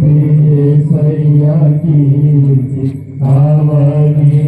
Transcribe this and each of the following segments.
be sayaki, Avadi.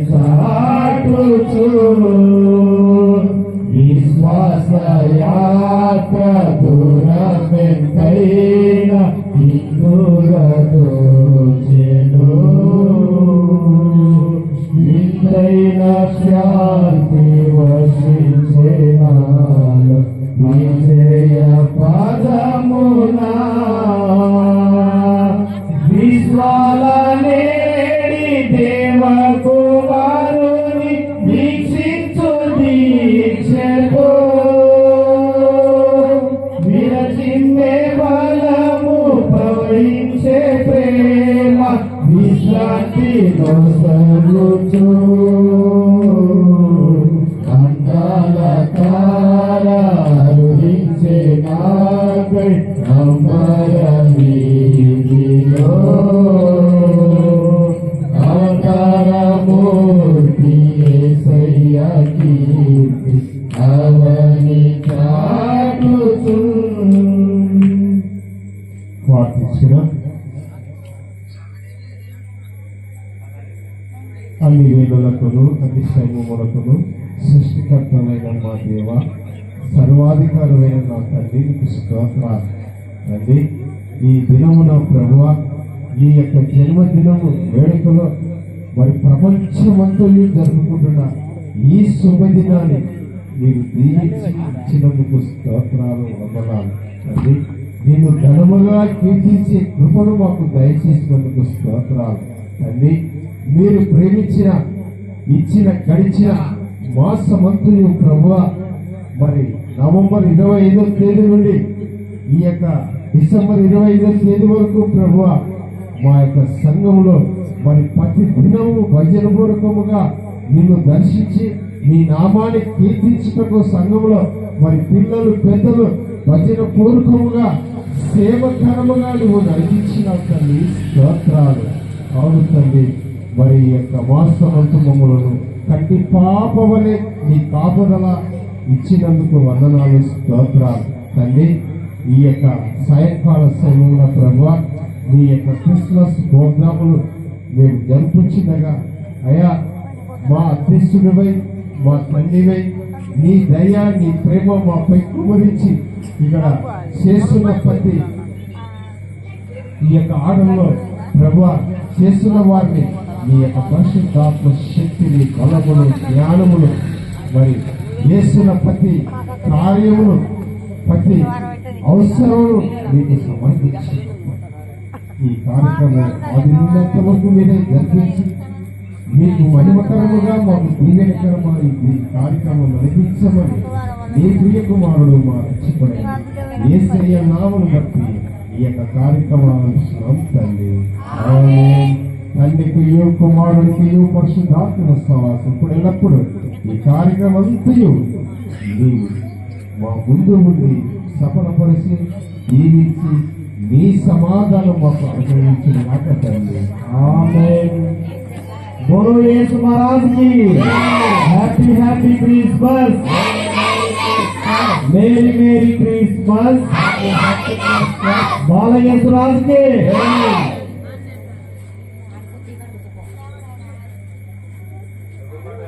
అన్ని వేలులకును అన్ని సైన్యములకును సృష్టికర్తమైన మా దేవ సర్వాధికారమైన నా తండ్రి నీకు స్తోత్రాలు. తండ్రి ఈ దినమున ప్రభువ ఈ యొక్క జన్మదినము వేడుకలో మరి ప్రపంచమంతయు జరుపుకుంటున్న ఈ శుభదినాన్ని మీరు దీవించి ఇచ్చినందుకు స్తోత్రాలు వందనాలు. తండ్రి నేను ఘనముగా కీర్తించే కృపను మాకు దయచేసినందుకు స్తోత్రాలు. తండ్రి మీరు ప్రేమించిన ఇచ్చిన గడిచిన మాసమంతులు ప్రభువ మరి నవంబర్ ఇరవై ఐదో తేదీ నుండి ఈ యొక్క డిసెంబర్ ఇరవై ఐదో తేదీ వరకు ప్రభువ మా యొక్క సంఘంలో మరి ప్రతి దినము భజన పూర్వకముగా నిన్ను దర్శించి నీ నామాన్ని కీర్తించుటకు సంఘంలో మరి పిల్లలు పెద్దలు భజన పూర్వకముగా సేవకరముగా నువ్వు నడిపించిన తల్లి. స్తోత్రాలు. అవును తల్లి. మరి యొక్క వాస్తవంతు మమ్మలను కట్టి పాపవలే నీ కాపుదల ఇచ్చినందుకు వందనాలు స్తోత్రాలు. తండ్రి ఈ యొక్క సాయంకాల సమయంలో ప్రభు మీ యొక్క క్రిస్మస్ ప్రోగ్రాములు మేము జరిపించినగా అయా మా అధ్యక్షుడివై మా తండ్రివై నీ దయ నీ ప్రేమ మాపై కుమరించి ఇక్కడ చేస్తున్న ప్రతి ఈ యొక్క ఆటంలో ప్రభు చేస్తున్న వారిని ఈ యొక్క పరిశుద్ధాత్మ శక్తిని బలములు జ్ఞానములు మరి చేస్తున్న ప్రతి కార్యములు ప్రతి అవసరమును మీకు సమర్పించి ఈ కార్యక్రమం అది వరకు మీరే జరిపించి మీకు మహిమకరముగా మాకు దీవెనకరమని ఈ కార్యక్రమం నడిపించమని ఏ ప్రియ కుమారుడు మా ఏ ఏసయ్య నామను బట్టి ఈ యొక్క కార్యక్రమాలను తండ్రి ఆమేన్. తండ్రికి యు కుమారుడికి యు పరిశుద్ధాత్మ సవాసం ఇప్పుడు ఎల్లప్పుడు ఈ కార్యక్రమం అంతయు నీవు మా ముందు ఉండి సఫలపరిచి జీవించి నీ సమాధానం మాకు అనుగ్రహించిన నాక తండ్రి ఆమేన్ बोलो यीशु महाराज की हैप्पी हैप्पी क्रिसमस मेरी मेरी क्रिसमस बाला यीशु राज के